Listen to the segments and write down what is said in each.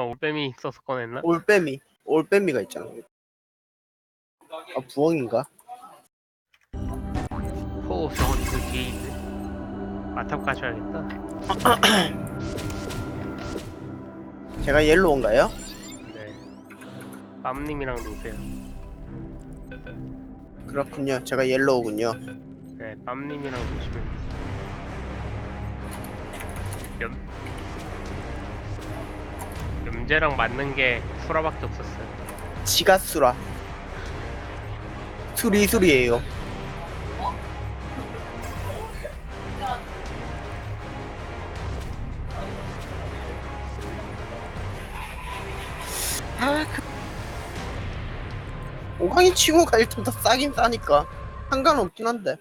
설마 올빼미 있어서 꺼냈나? 올빼미. 올빼미가 있잖아. 아 부엉인가? 호 저거 그 뒤에 있네. 마탑 가셔야겠다. 제가 옐로우인가요? 네. 빰님이랑 노세요. 그렇군요. 제가 옐로우군요. 네 빰님이랑 노시면. 염 염제랑 맞는 게 수라밖에 없었어요. 지가 수라. 수리 수리예요. 아, 그... 오강이 치고가 일단 더 싸긴 싸니까 상관없긴 한데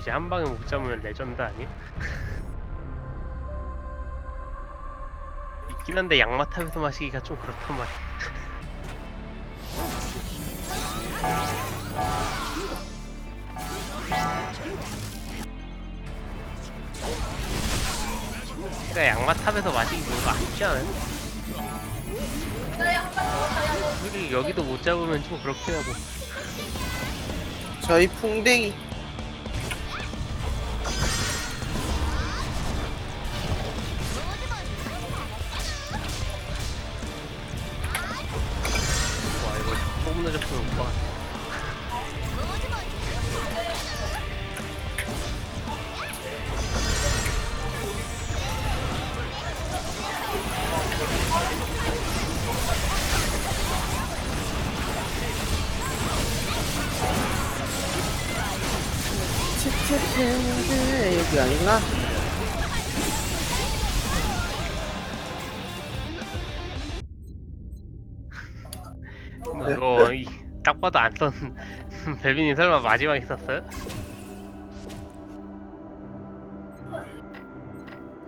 이제 한 방에 못 잡으면 레전드 아니야? 있긴 한데 양마탑에서 마시기가 좀 그렇단 말이야 그러니까 양마탑에서 마시기 뭔가 아쉽지 않아요? 여기, 여기도 못 잡으면 좀 그렇긴 하고 저희 풍뎅이 늦었으면 못 봐. 츠츠츠 여기 아닌가? 딱 봐도 안 썼. 베빈이 설마 마지막에 썼어요?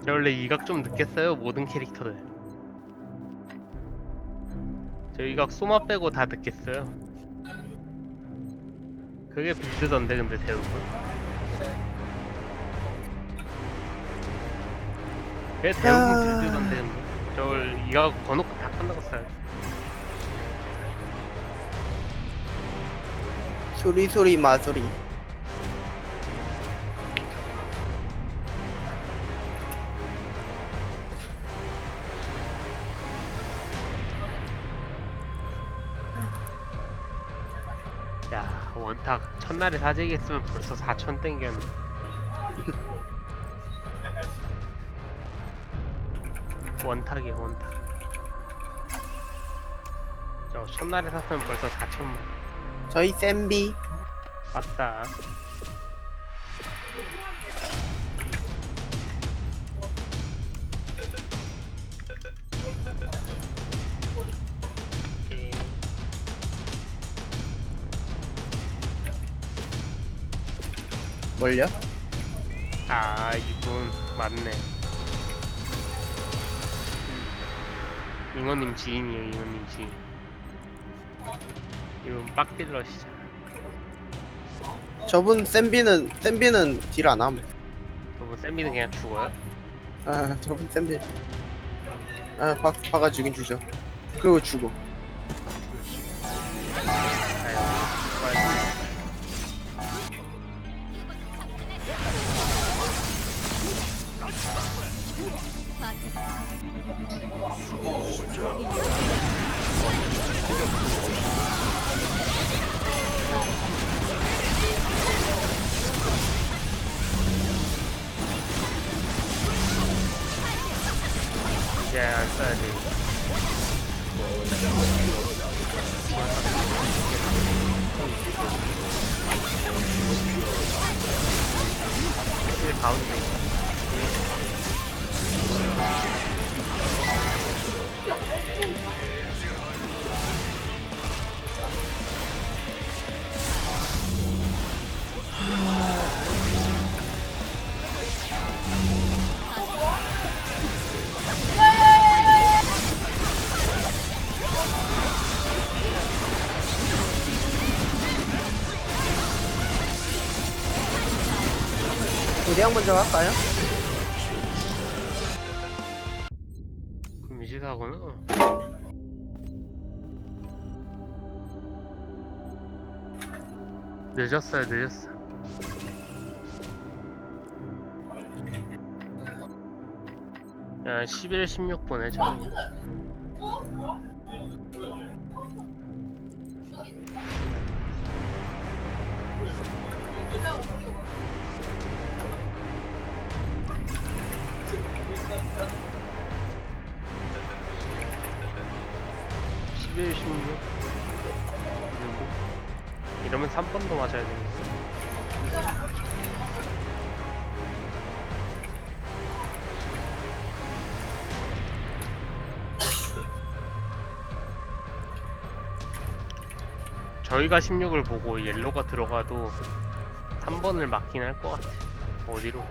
저 원래 이각 좀 늦게 써요 모든 캐릭터들. 저 이각 소마 빼고 다 늦게 써요. 그게 빌드던데 근데 대부분. 그게 대부분 아. 빌드던데 근데. 저걸 이각 번호다 끝나고 써요. 수리수리 마수리. 야 원탁 첫날에 사재기 했으면 벌써 4천 땡겼네. 원탁이야 원탁. 저 첫날에 샀으면 벌써 4천만 저희 샌비 맞다. 오케이. 뭘요? 아 이분 맞네. 잉어님 지인이에요 잉어님 지인 이분 빡딜러시죠. 저분 샌비는 샌비는 딜 안함. 저분 샌비는 그냥 죽어요? 아 저분 샌비. 아 박, 박아 주긴 주죠. 그리고 죽어 이제 안 예약 먼저 할까요? 금시사구나. 늦었어요, 늦었어. 야, 11, 16분에 저. 십일, 십육. 그리고 이러면 3번 더 맞아야 되겠어. 저희가 16을 보고 옐로가 들어가도 3번을 맞긴 할 것 같아. 어디로?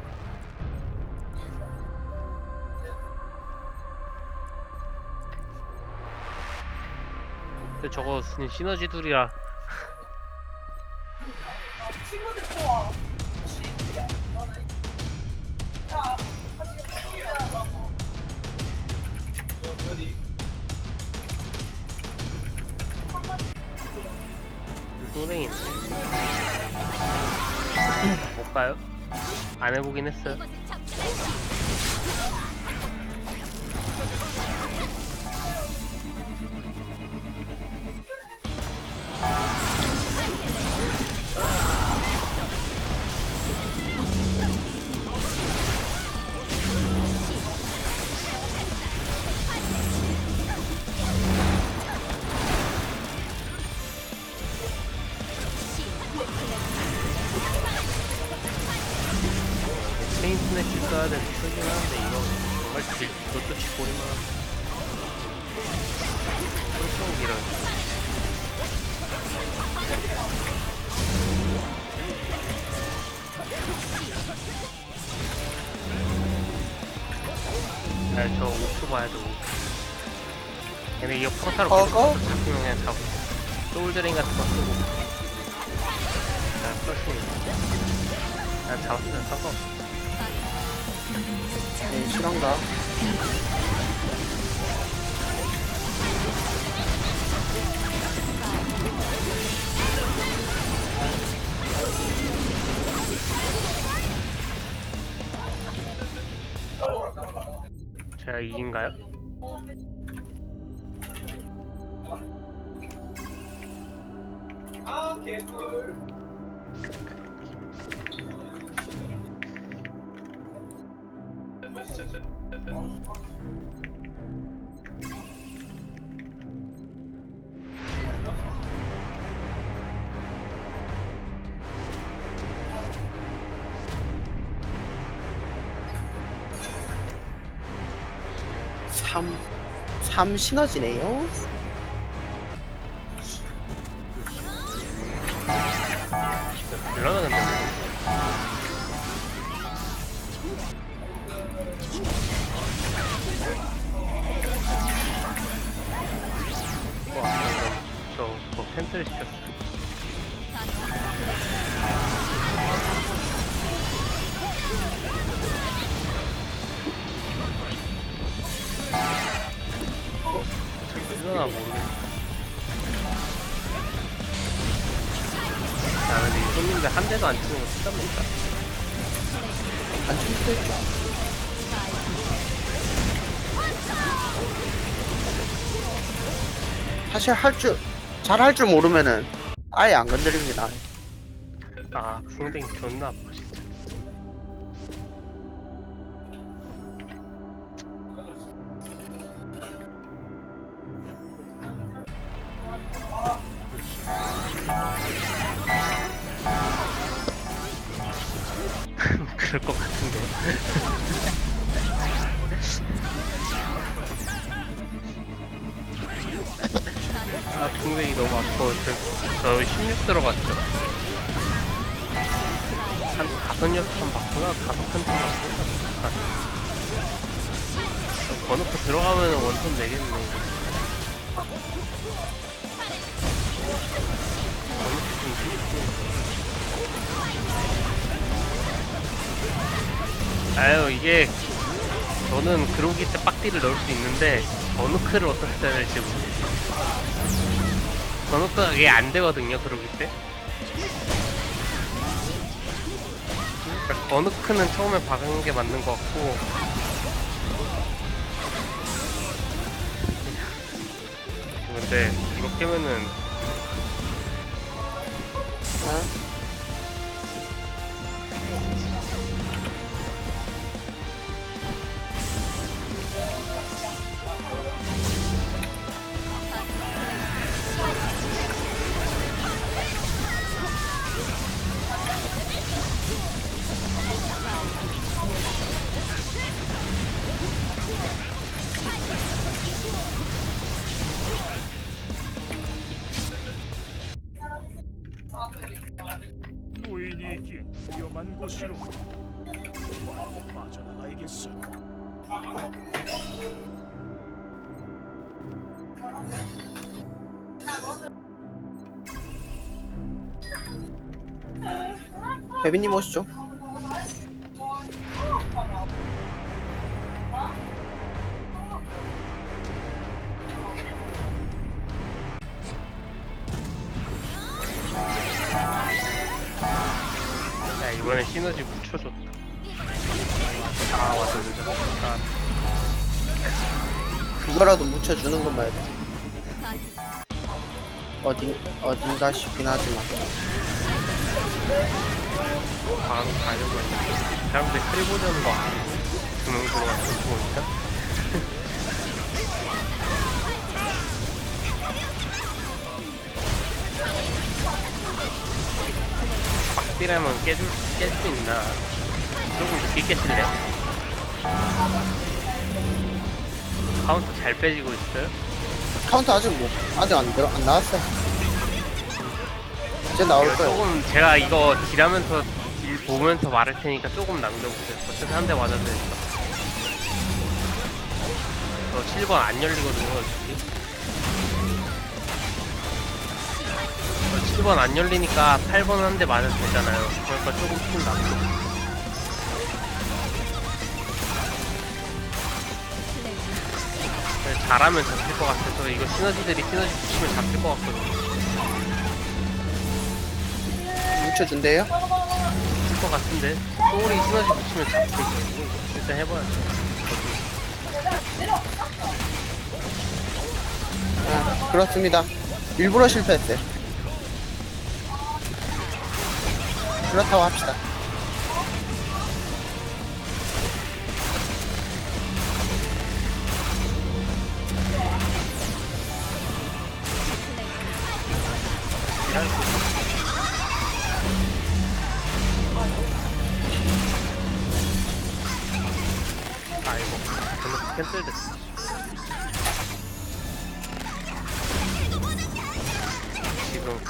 근데 저거 시너지 둘이라 소랭이네. 못 가요? 안 해보긴 했어요. 근데 이거 포탈로 어, 계속 어? 잡히면 그냥 잡고. 소울드링 같은 거 쓰고. 아, 플러스. 난 잡았으면 상관없어. 네, 실한가? 제가 이긴가요? 삼, 삼 시너지네요. 근데 와, 저, 저 캔슬 시켰어. 일어나 모르겠어. 야, 근데 이 손님들 한 대도 안 치는 거 진짜 많다. 안 춤추겠죠. 사실 할 줄, 잘 할 줄 모르면은 아예 안 건드리는 게 나아요. 아, 풍뎅이 존나 아파, 진짜. 아유 이게 저는 그로기 때 빡디를 넣을 수 있는데 버누크를 어떻게 써야 될지 모르겠어요. 버누크가 그게 안 되거든요 그로기 때. 그러니까 버누크는 처음에 박은 게 맞는 것 같고 근데 이거 깨면은 아, 위험한 곳이로 빠져나가야겠어. 베비님 오시죠. 그거라도 묻혀주는 것만 해도. 어딘, 어딘가 싶긴 하지만. 바로 가려고 했는데 사람들이 크리보자는 거 아니고 두명 들어가서 보니까 박비라면 깨줄 깰 수 있나 조금 늦게 깼을래? 카운트 잘 빼지고 있어요? 카운트 아직 뭐, 아직 안 들어, 안 나왔어요. 이제 나올 거예요. 조금 제가 이거 딜하면서 딜 보면서 말할 테니까 조금 남겨보세요. 어차피 한 대 맞아도 되니까. 저 7번 안 열리거든요, 어차피. 저 7번 안 열리니까 8번 한 대 맞아도 되잖아요. 그러니까 조금 힘 남겨. 네, 잘하면 잡힐 것 같아서 이거 시너지들이 시너지 붙이면 잡힐 것 같거든요. 묻혀준대요? 것 같은데 소울이 시너지 붙이면 잡히고 일단 해봐야죠 아, 그렇습니다. 일부러 실패했어요. 그렇다고 합시다.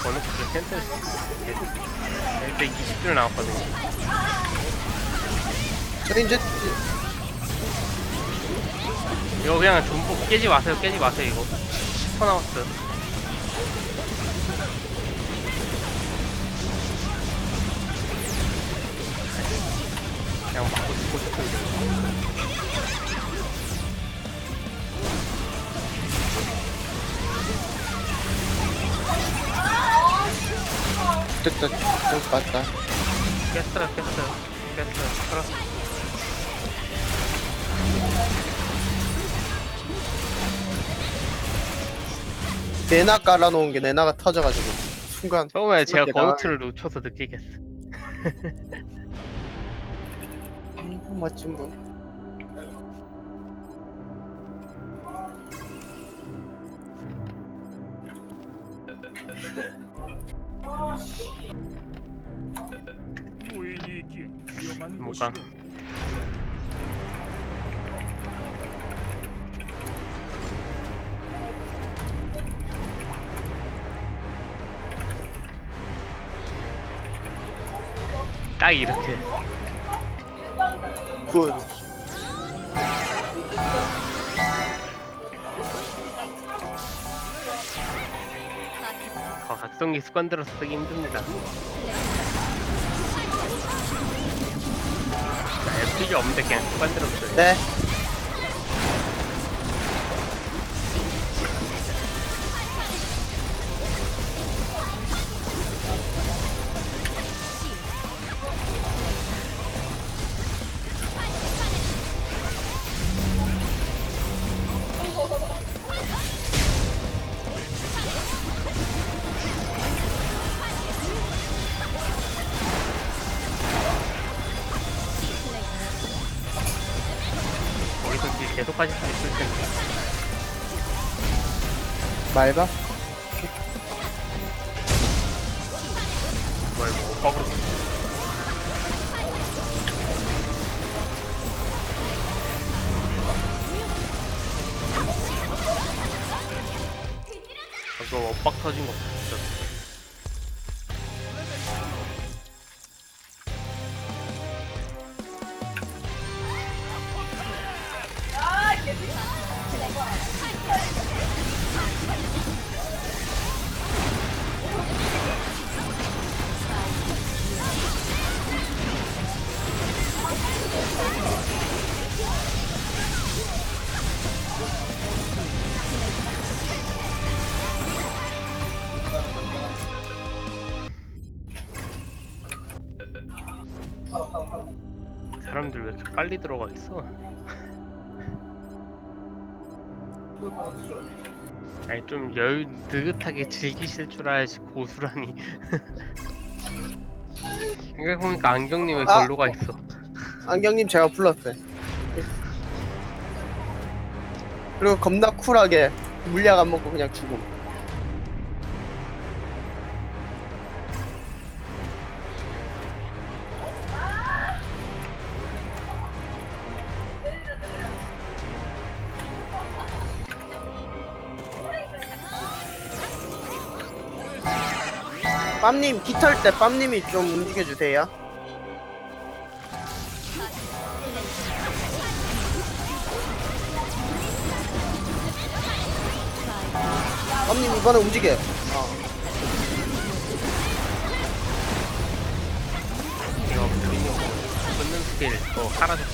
지금 번호키가 캔슬됐어 일단 20줄 나왔거든요. 저 이제 이거 그냥 전부 깨지 마세요 깨지 마세요 이거. 10% 남았어요. 그냥 맞고 죽고 싶은데 됐다. 좀 봤다. 깼어요 깼어요 깼어요 풀었어 내나 깔아놓은 게 내나가 터져가지고 순간 처음에 제가 그렇게 거누트를 놓쳐서 느끼겠어 음, 멋진 분. 뭐가? 곳이로 딱 이렇게 굿. 각성기 습관 들어서 쓰기 힘듭니다 필요 없는데 그냥 만들었어요. 네. 말봐. 뭘 뭐, 버그로. 이거 엇박 터진 거 빨리 들어가 있어? 아니 좀 여유 느긋하게 즐기실 줄 알아야지 고수라니 생각해보니까 안경님 왜 아! 걸로 가 있어 안경님 제가 불렀어요. 그리고 겁나 쿨하게 물약 안 먹고 그냥 죽음. 빰님 깃털 때 빰님이 좀 움직여 주세요. 빰님 이번에 움직여. 어. 이거 끊는 스킬 어 사라졌어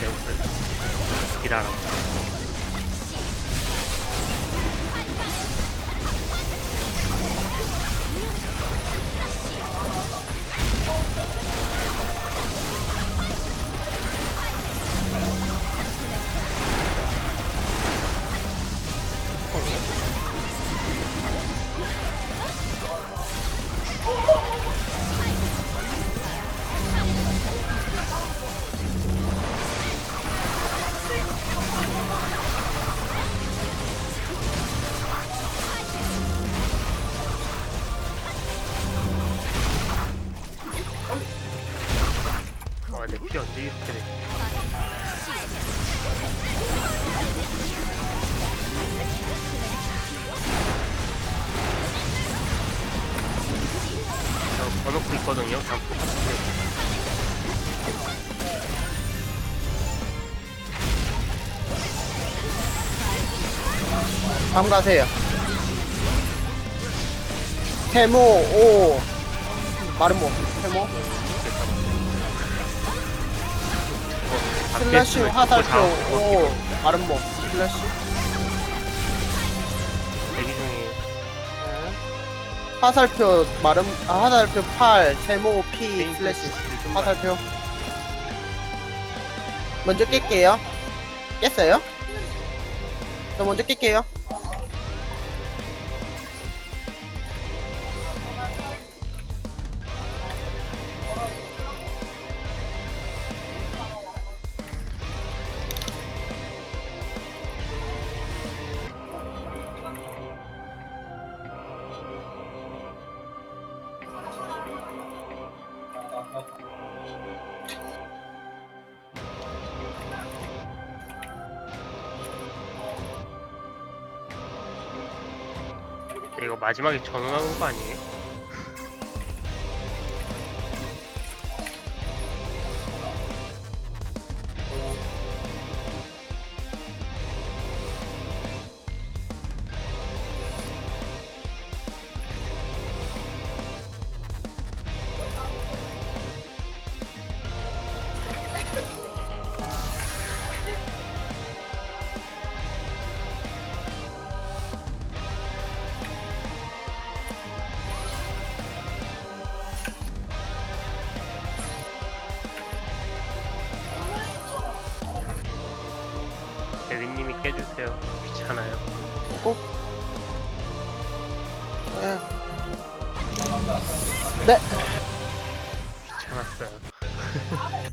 배우를 기다려 와내 있거든요. 다음 가세요. 세모 오. 마르모 세모. 어, 슬래시 화살표 오. 마르모 슬래시 화살표 마름 아 화살표 8 세모 P 슬래시. 화살표. 먼저 깰게요. 깼어요? 저 먼저 깰게요 마지막에 전원하는 거 아니에요? 깨주세요. 귀찮아요. 꼭. 네. 네. 귀찮았어요.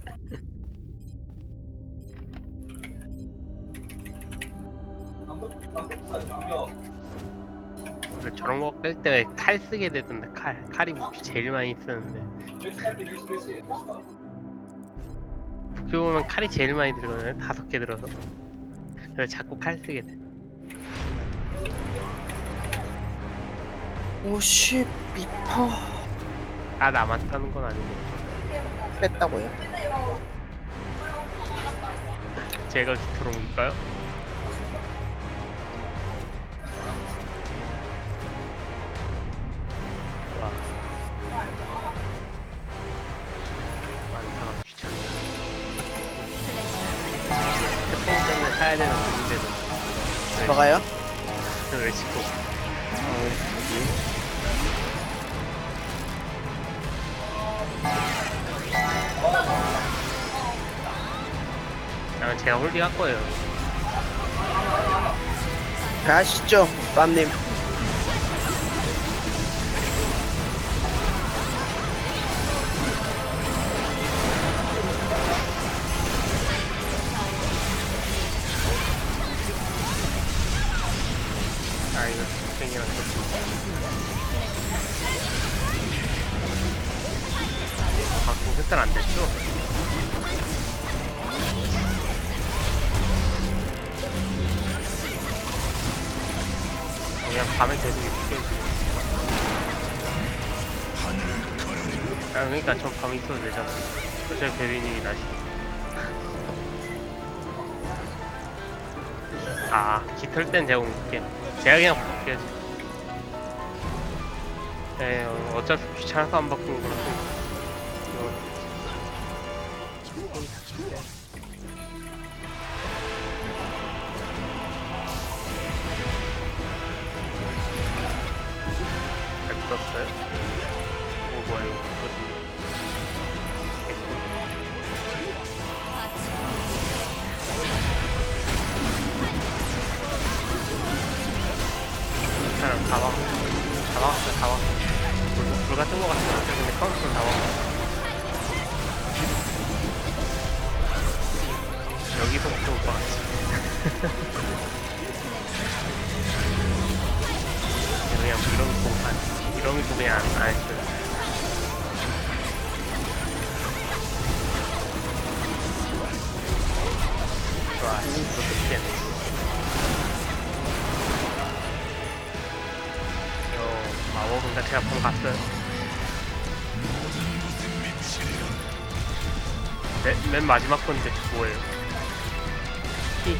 원래 저런 거 뺄 때 칼 쓰게 되던데 칼 칼이 무기 제일 많이 쓰는데 어떻게 보면 칼이 제일 많이 들거든요 다섯 개 들어서 그래서 자꾸 칼 쓰게 돼 50m 다 남았다는 건 아니고 뺐다고요? 제가 들어올까요? 들어가요? 왜 짓고? 아, 제가 홀딩 할 거예요. 가시죠, 빰님. 아, 그러니까 전 밤에 있어도 되잖아. 어차피 베리님이 다시. 아, 깃털 땐 제가 옮길게요. 제가 그냥 볼게요. 에 어차피 귀찮아서 안 바꾸는. 이거. 잘 풀었어요? 오, 뭐야, 이거. 괜찮아, 다 와. 다 왔어, 다 왔어. 불, 불 같은 거 같은 거 같아. 근데 카운트는 다 왔어. 여기서부터 같지. 그냥 이런 공간, 이런 거 그냥 안, 안 했어요. 다 제가 방금 갔어요. 맨, 맨 마지막 건데 뭐예요? 히.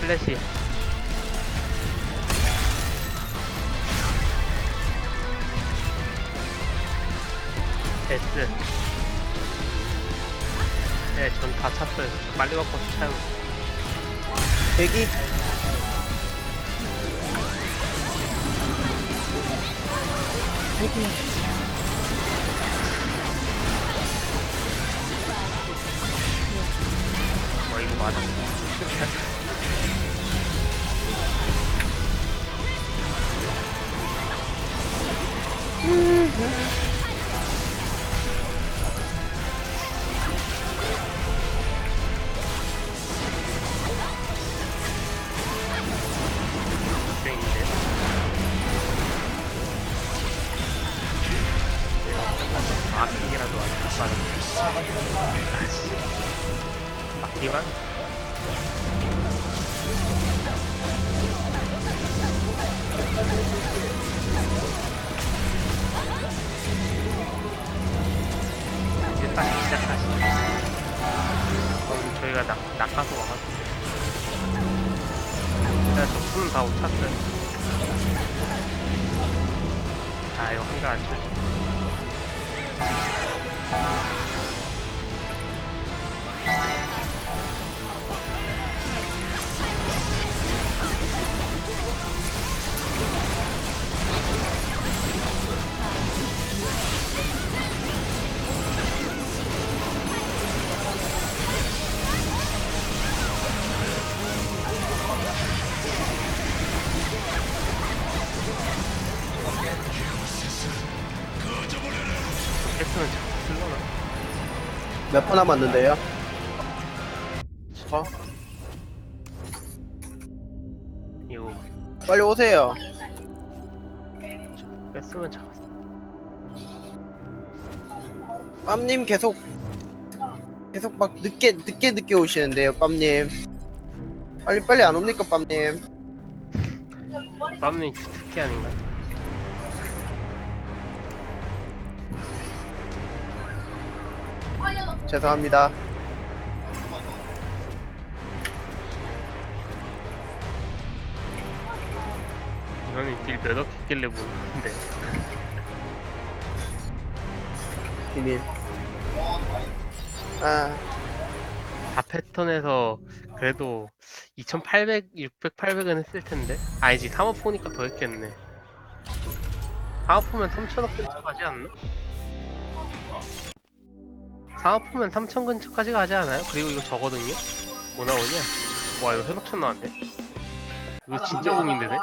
플래시. S. 네, 전 다 찼어요. 빨리 바꿔서 차요. 대기. 대기. 뭐 이거 맞아. 땡 몇번 남았는데요? 어? 이거 빨리 오세요. 뺐으면 잡았어 빰님 계속 계속 막 늦게 늦게 늦게 오시는데요, 빰님. 빨리 빨리 안 옵니까, 빰님? 빰님 특기 아닌가? 죄송합니다. 이거는 딜 몇억 했길래 모르는데 비밀. 아, 다 패턴에서 그래도 2800, 600, 800은 했을 텐데 아니지 사모프 오니까 더 했겠네 사모프면 3000억 근처 가지 않나? 사모프면 3000 근처까지 가지 않아요? 그리고 이거 저거든요? 뭐 나오냐? 와 이거 회복천 나왔네 이거 진짜 고민되네